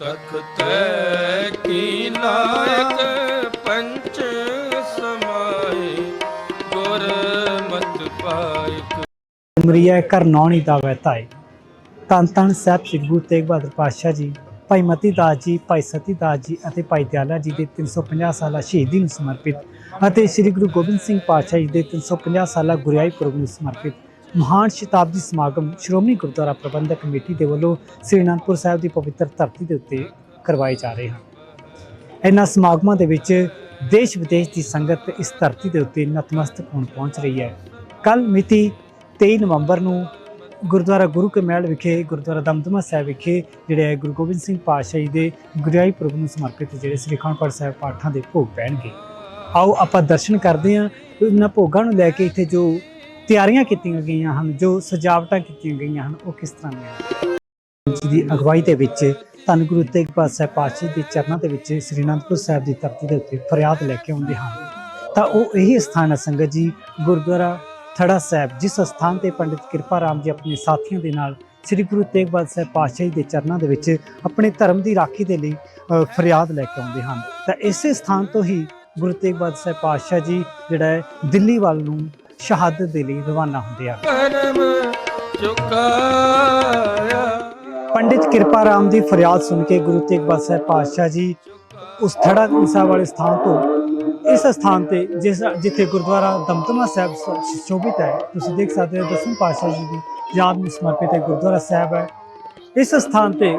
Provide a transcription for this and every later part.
ਤਖਤੈ ਕੀ ਨਾਇਕ ਪੰਚ ਸਮਾਏ ਗੁਰ ਮਤ ਪਾਇਕ ਮਰੀਆ ਘਰ ਨੌਣੀ ਦਾ ਵਹਿਤਾਏ ਤਨ ਤਨ ਸਾਹਿਬ ਸ੍ਰੀ ਗੁਰੂ ਤੇਗ ਬਹਾਦਰ ਪਾਤਸ਼ਾਹ ਜੀ, ਭਾਈ ਮਤੀ ਦਾਸ ਜੀ, ਭਾਈ ਸਤੀ ਦਾਸ ਜੀ ਅਤੇ ਭਾਈ ਦਿਆਲਾ ਜੀ ਦੇ 350 ਸਾਲਾ ਸ਼ਹੀਦੀ ਨੂੰ ਸਮਰਪਿਤ ਅਤੇ ਸ੍ਰੀ ਗੁਰੂ ਗੋਬਿੰਦ ਸਿੰਘ ਪਾਤਸ਼ਾਹ ਜੀ ਦੇ 350 ਸਾਲਾ ਗੁਰਿਆਈ ਪੁਰਬ ਨੂੰ ਸਮਰਪਿਤ ਮਹਾਨ ਸ਼ਤਾਬਦੀ ਸਮਾਗਮ ਸ਼੍ਰੋਮਣੀ ਗੁਰਦੁਆਰਾ ਪ੍ਰਬੰਧਕ ਕਮੇਟੀ ਦੇ ਵੱਲੋਂ ਸ੍ਰੀ ਅਨੰਦਪੁਰ ਸਾਹਿਬ ਦੀ ਪਵਿੱਤਰ ਧਰਤੀ ਦੇ ਉੱਤੇ ਕਰਵਾਏ ਜਾ ਰਹੇ ਹਨ। ਇਹਨਾਂ ਸਮਾਗਮਾਂ ਦੇ ਵਿੱਚ ਦੇਸ਼ ਵਿਦੇਸ਼ ਦੀ ਸੰਗਤ ਇਸ ਧਰਤੀ ਦੇ ਉੱਤੇ ਨਤਮਸਤਕ ਹੋਣ ਪਹੁੰਚ ਰਹੀ ਹੈ। ਕੱਲ ਮਿਤੀ 23 ਨਵੰਬਰ ਨੂੰ ਗੁਰਦੁਆਰਾ ਗੁਰੂ ਕੇ ਮਹਿਲ ਵਿਖੇ, ਗੁਰਦੁਆਰਾ ਦਮਦਮਾ ਸਾਹਿਬ ਵਿਖੇ ਜਿਹੜੇ ਹੈ ਗੁਰੂ ਗੋਬਿੰਦ ਸਿੰਘ ਪਾਤਸ਼ਾਹ ਜੀ ਦੇ ਗੁਰਿਆਈ ਪੁਰਬ ਨੂੰ ਸਮਰਪਿਤ ਜਿਹੜੇ ਸ੍ਰੀ ਅਖੰਡ ਪਾਠ ਸਾਹਿਬ ਪਾਠਾਂ ਦੇ ਭੋਗ ਪੈਣਗੇ। ਆਓ ਆਪਾਂ ਦਰਸ਼ਨ ਕਰਦੇ ਹਾਂ। ਇਹਨਾਂ ਭੋਗਾਂ ਨੂੰ ਲੈ ਕੇ ਇੱਥੇ ਜੋ ਤਿਆਰੀਆਂ ਕੀਤੀਆਂ ਗਈਆਂ ਹਨ, ਜੋ ਸਜਾਵਟਾਂ ਕੀਤੀਆਂ ਗਈਆਂ ਹਨ, ਉਹ ਕਿਸ ਤਰ੍ਹਾਂ ਦੀਆਂ ਜੀ ਦੀ ਅਗਵਾਈ ਦੇ ਵਿੱਚ ਧੰਨ ਗੁਰੂ ਤੇਗ ਬਹਾਦਰ ਸਾਹਿਬ ਪਾਤਸ਼ਾਹ ਦੇ ਚਰਨਾਂ ਦੇ ਵਿੱਚ ਸ੍ਰੀ ਅਨੰਦਪੁਰ ਸਾਹਿਬ ਦੀ ਧਰਤੀ ਦੇ ਉੱਤੇ ਫਰਿਆਦ ਲੈ ਕੇ ਆਉਂਦੇ ਹਨ। ਤਾਂ ਉਹ ਇਹੀ ਸਥਾਨ ਹੈ ਸੰਗਤ ਜੀ, ਗੁਰਦੁਆਰਾ ਥੜਾ ਸਾਹਿਬ, ਜਿਸ ਸਥਾਨ ਤੇ ਪੰਡਿਤ ਕਿਰਪਾ ਰਾਮ ਜੀ ਆਪਣੇ ਸਾਥੀਆਂ ਦੇ ਨਾਲ ਸ੍ਰੀ ਗੁਰੂ ਤੇਗ ਬਹਾਦਰ ਸਾਹਿਬ ਪਾਤਸ਼ਾਹ ਜੀ ਦੇ ਚਰਨਾਂ ਦੇ ਵਿੱਚ ਆਪਣੇ ਧਰਮ ਦੀ ਰਾਖੀ ਦੇ ਲਈ ਫਰਿਆਦ ਲੈ ਕੇ ਆਉਂਦੇ ਹਨ। ਤਾਂ ਇਸੇ ਸਥਾਨ ਤੋਂ ਹੀ ਗੁਰੂ ਤੇਗ ਬਹਾਦਰ ਸਾਹਿਬ ਪਾਤਸ਼ਾਹ ਜੀ, ਜਿਹੜਾ ਹੈ, ਦਿੱਲੀ ਵੱਲ ਨੂੰ ਸ਼ਹਾਦਤ ਦੇ ਲਈ ਰਵਾਨਾ ਹੁੰਦੇ ਆ। ਪੰਡਿਤ ਕਿਰਪਾ ਰਾਮ ਦੀ ਫਰਿਆਦ ਸੁਣ ਕੇ ਗੁਰੂ ਤੇਗ ਬਹਾਦਰ ਸਾਹਿਬ ਪਾਤਸ਼ਾਹ ਜੀ ਉਸ ਥੜਾ ਸਾਹਿਬ ਵਾਲੇ ਸਥਾਨ ਤੋਂ, ਇਸ ਸਥਾਨ ਤੇ ਜਿਸ ਜਿੱਥੇ ਗੁਰਦੁਆਰਾ ਦਮਦਮਾ ਸਾਹਿਬ ਸ਼ੋਭਿਤ ਹੈ, ਤੁਸੀਂ ਦੇਖ ਸਕਦੇ ਹੋ ਦਸਵੇਂ ਪਾਤਸ਼ਾਹ ਜੀ ਦੀ ਯਾਦ ਨੂੰ ਸਮਰਪਿਤ ਹੈ, ਗੁਰਦੁਆਰਾ ਸਾਹਿਬ ਹੈ। ਇਸ ਸਥਾਨ ਤੇ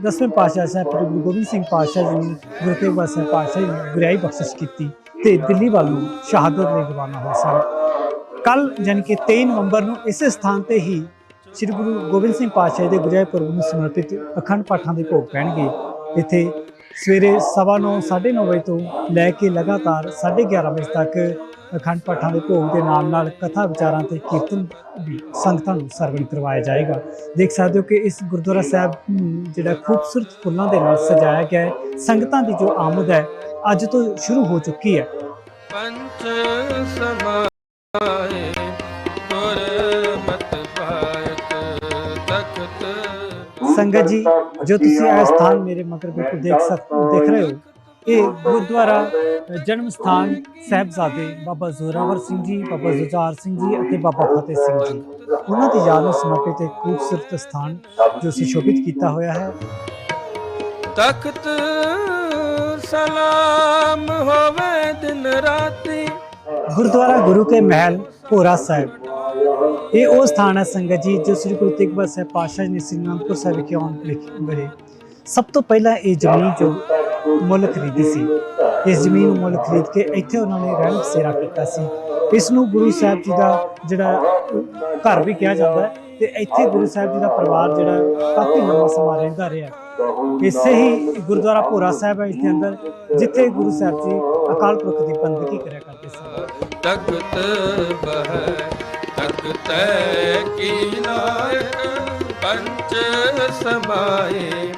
ਦਸਵੇਂ ਪਾਤਸ਼ਾਹ ਸਾਹਿਬ ਗੁਰੂ ਗੋਬਿੰਦ ਸਿੰਘ ਪਾਤਸ਼ਾਹ ਜੀ ਨੇ ਗੁਰੂ ਤੇਗ ਬਹਾਦਰ ਸਾਹਿਬ ਪਾਤਸ਼ਾਹ ਜੀ ਨੇ ਗੁਰਿਆਈ ਬਖਸ਼ਿਸ਼ ਕੀਤੀ ਤੇ ਦਿੱਲੀ ਵੱਲ ਨੂੰ ਸ਼ਹਾਦਤ ਲਈ ਰਵਾਨਾ ਹੋਏ ਸਨ। ਕੱਲ ਯਾਨੀ ਕਿ 23 ਨਵੰਬਰ ਨੂੰ ਇਸੇ ਸਥਾਨ ਤੇ ਹੀ ਸ੍ਰੀ ਗੁਰੂ ਗੋਬਿੰਦ ਸਿੰਘ ਪਾਤਸ਼ਾਹ ਦੇ ਗੁਰਜੇ ਪੁਰਬ ਨੂੰ ਸਮਰਪਿਤ ਅਖੰਡ ਪਾਠਾਂ ਦੇ ਭੋਗ ਪੈਣਗੇ। ਇੱਥੇ ਸਵੇਰੇ ਸਵਾ ਨੌ 9:30 ਵਜੇ ਤੋਂ ਲੈ ਕੇ ਲਗਾਤਾਰ 11:30 ਵਜੇ ਤੱਕ ਅਖੰਡ ਪਾਠਾਂ ਦੇ ਭੋਗ ਦੇ ਨਾਲ ਨਾਲ ਕਥਾ ਵਿਚਾਰਾਂ ਤੇ ਕੀਰਤਨ ਵੀ ਸੰਗਤਾਂ ਨੂੰ ਸਰਵਣ ਕਰਵਾਇਆ ਜਾਏਗਾ। ਦੇਖ ਸਕਦੇ ਹੋ ਕਿ ਇਸ ਗੁਰਦੁਆਰਾ ਸਾਹਿਬ ਜਿਹੜਾ ਖੂਬਸੂਰਤ ਫੁੱਲਾਂ ਦੇ ਨਾਲ ਸਜਾਇਆ ਗਿਆ ਹੈ, ਸੰਗਤਾਂ ਦੀ ਜੋ ਆਮਦ ਹੈ, ਅੱਜ ਤੋਂ ਸ਼ੁਰੂ ਹੋ ਚੁੱਕੀ ਹੈ। ਪੰਚ ਸਮਾਏ ਸੰਗਤ ਜੀ ਜੋ ਤੁਸੀਂ ਇਹ ਸਥਾਨ ਮੇਰੇ ਮਗਰ ਬਿਲਕੁਲ ਦੇਖ ਸਕ ਦੇਖ ਰਹੇ ਹੋ ਇਹ ਗੁਰਦੁਆਰਾ ਜਨਮ ਸਥਾਨ ਸਾਹਿਬਜ਼ਾਦੇ ਬਾਬਾ ਜ਼ੋਰਾਵਰ ਸਿੰਘ ਜੀ ਬਾਬਾ ਜ਼ੁਝਾਰ ਸਿੰਘ ਜੀ ਅਤੇ ਬਾਬਾ ਫਤਿਹ ਸਿੰਘ ਜੀ। ਉਹਨਾਂ ਦੀ ਯਾਦ ਨੂੰ ਸਮਰਪਿਤ ਇੱਕ ਖੂਬਸੂਰਤ ਸਥਾਨ ਜੋ ਸੁਸ਼ੋਭਿਤ ਕੀਤਾ ਹੋਇਆ ਹੈ। ਤਖਤ ਸਲਾਮ ਹੋਵੇ ਦਿਨ ਰਾਤੀ। ਗੁਰਦੁਆਰਾ ਗੁਰੂ ਕੇ ਮਹਿਲ ਭੋਰਾ ਸਾਹਿਬ। ਇਹ ਉਹ ਸਥਾਨ ਹੈ ਸੰਗਤ ਜੀ ਜੋ ਸ੍ਰੀ ਗੁਰੂ ਤੇਗ ਬਹਾਦਰ ਸਾਹਿਬ ਪਾਤਸ਼ਾਹ ਜੀ ਨੇ ਸ੍ਰੀ ਅਨੰਦਪੁਰ ਸਾਹਿਬ ਵਿਖੇ ਆਉਣ ਵੇਲੇ ਸਭ ਤੋਂ ਪਹਿਲਾਂ ਇਹ ਜ਼ਮੀਨ ਜੋ ਮੁੱਲ ਖਰੀਦੀ ਸੀ, ਇਸ ਜ਼ਮੀਨ ਨੂੰ ਮੁੱਲ ਖਰੀਦ ਕੇ ਇੱਥੇ ਉਹਨਾਂ ਨੇ ਰਹਿਣ ਬਸੇਰਾ ਕੀਤਾ ਸੀ। ਇਸ ਨੂੰ ਗੁਰੂ ਸਾਹਿਬ ਜੀ ਦਾ ਜਿਹੜਾ ਘਰ ਵੀ ਕਿਹਾ ਜਾਂਦਾ ਹੈ ਤੇ ਇੱਥੇ ਗੁਰੂ ਸਾਹਿਬ ਜੀ ਦਾ ਪਰਿਵਾਰ ਜਿਹੜਾ ਕਾਫੀ ਲੰਮਾ ਸਮਾਂ ਰਹਿੰਦਾ ਰਿਹਾ। ਇਸੇ ਹੀ ਗੁਰਦੁਆਰਾ ਭੋਰਾ ਸਾਹਿਬ ਹੈ ਇਸ ਦੇ ਅੰਦਰ, ਜਿੱਥੇ ਗੁਰੂ ਸਾਹਿਬ ਜੀ ਅਕਾਲ ਪੁਰਖ ਦੀ ਬੰਦਗੀ ਕਰਿਆ ਕਰਦੇ ਸਨ ਤਖਤ ਬਹਿ ਤਖਤੈ ਕੀ ਨਾਇਕ ਪੰਚ ਸਮਾਏ।